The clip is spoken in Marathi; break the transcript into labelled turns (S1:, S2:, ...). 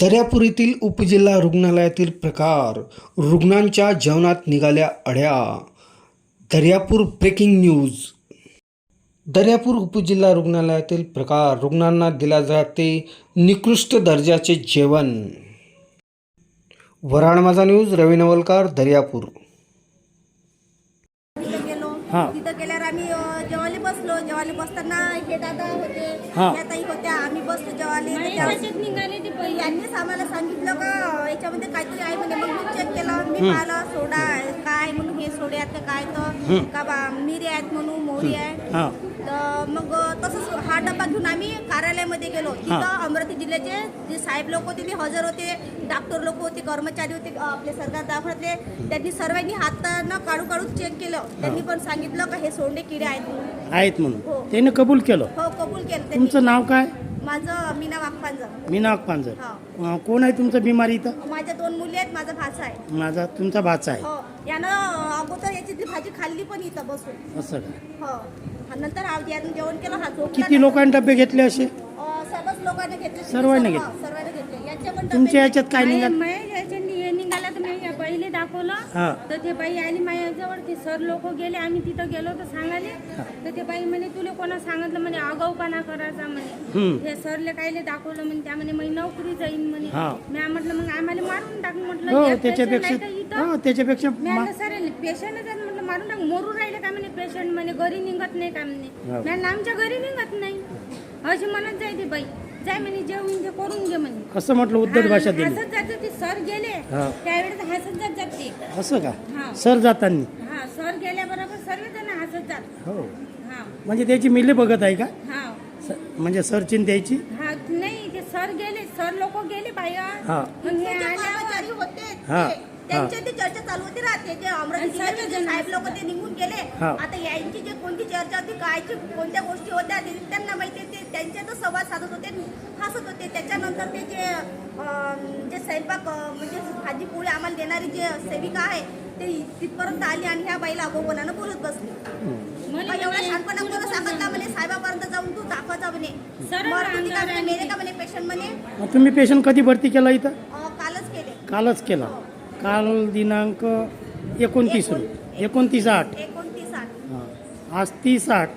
S1: दर्यापूर येथील उपजिल्हा रुग्णालयातील प्रकार रुग्णांच्या जेवणात निघाल्या अड्या. Daryapur breaking news. दर्यापूर उपजिल्हा रुग्णालयातील प्रकार रुग्णांना दिला जाते निकृष्ट दर्जाचे जेवण. वराड माझा न्यूज रवी नवलकार दर्यापूर.
S2: तिथं गेलो.
S3: हा.
S2: तिथं गेल्यावर आम्ही जेवायला बसलो. जेवायला बसताना हे दादा होते. या ताई होत्या. आम्ही बसलो जेवायला यांनीच आम्हाला सांगितलं का याच्यामध्ये काहीतरी आहे म्हणे मग मी सोडा आहे, काय म्हणून हे सोडे आहेत का? काय तर? का बा मिरी आहेत म्हणून मोहरी आहे.
S3: हां.
S2: तर मग तसंच हा डब्बा घेऊन आम्ही कार्यालयामध्ये गेलो. तिथं अमरावती जिल्ह्याचे जे साहेब लोक होते ते हजर होते. डॉक्टर लोक होते कर्मचारी होते आपले सरकार दवाखान्यातले त्यांनी सर्वांनी हातानं काढू काढू चेक केलं. त्यांनी पण सांगितलं का हे सोंडे किडे आहेत म्हणून.
S3: आहेत
S2: हो.
S3: म्हणून त्याने कबूल केलं.
S2: हो कबूल केलं.
S3: तुमचं नाव काय?
S2: माझं मीना वाघपांजर.
S3: मीनाक पांजर
S2: हा.
S3: अं, कोण आहे तुमचं बिमारी इथं?
S2: माझ्या दोन मुली आहेत माझा भाचा आहे.
S3: माझा तुमचा भाचा आहे.
S2: हो. यानं अ, अगोदर याची ती भाजी खाल्ली पण इथं बसून.
S3: असं का?
S2: हो. नंतर यानं जेवण केलं हा झोपला
S3: किती लोकांनी डबे घेतले असे?
S2: अ, सर्वच लोकांनी घेतले.
S3: सर्वांनी
S2: सर्व- सर्वांनी घेतले. यांचे पण डबे
S3: तुमच्या याच्यात काय
S4: नाही,
S3: निघाल?
S4: मी याच्यानी हे निघाला तर मी या बाईले दाखवलं
S3: हा.
S4: तर ते बाई आली माझ्याजवळ ते सर लोक गेले आम्ही तिथं गेलो तर सांगाले तर ते बाई म्हणे तुला कोणा सांगितलं म्हणे आगाऊपणा करायचा म्हणे. हे सरले कायले दाखवलं म्हणे त्या म्हणे मी नोकरी जाईन म्हणे.
S3: हा.
S4: मी म्हटलं मग आम्हाला मारून टाक म्हटलं
S3: हो त्याच्यापेक्षा
S4: इथं.
S3: हो त्याच्यापेक्षा
S4: मी
S3: मा-
S4: म्हटलं सर पेशंट म्हटलं मारून टाक. मरू राहिले का म्हणे पेशंट म्हणे घरी निघत नाही का म्हणे.
S3: हो.
S4: आमच्या घरी निघत नाही. अशी म्हणत जाय ती बाई. जाय म्हणे जेवून ते करून घे म्हणे.
S3: असं म्हटलं उद्धट भाषा दिली.
S4: हसत जाते ते सर गेले
S3: हा.
S4: त्यावेळेस हसत जात जाते
S3: असं का?
S4: हा.
S3: सर जाताना.
S4: हा सर गेल्याबरोबर सर्वजण हसत जात.
S3: हो.
S4: हा.
S3: म्हणजे त्याची मिले बघत आहे का?
S4: हा.
S3: स- म्हणजे सरचिन द्यायची
S4: हा नाही ते सर गेले सर लोक गेले बाया
S3: हा.
S4: मग हे
S2: जे
S4: आल्यावर
S2: कर्मचारी होते
S3: हा,
S2: ते- त्यांच्या ते चर्चा चालू होती राहते अमरावती जे
S4: सर्वजण
S2: साहेब लोक ते निघून गेले.
S3: हा.
S2: आता यांची जे कोणती चर्चा होती कायची कोणत्या गोष्टी होत्या त्यांना माहिती ते त्यांच्यातच संवाद साधत होते हसत होते. त्याच्यानंतर ते जे जे स्वयंपाक म्हणजे भाजी पोळी आम्हाला देणारी जे सेविका आहे ते तिथपर्यंत आली आणि ह्या बाईला अगोपणानं बोलत बसली.
S4: मला
S2: मग एवढा
S4: म्हणे,
S2: शांतपणा सांगत का? म्हणे साहेबापर्यंत जाऊन तू दाखवायचा म्हणे. मेले. का म्हणे पेशंट म्हणे?
S3: तुम्ही पेशंट कधी भरती केला इथं?
S2: कालच केले.
S3: कालच केला. काल दिनांक एकोणतीस
S2: एकोणतीस आठ.
S3: हां. आज तीस आठ.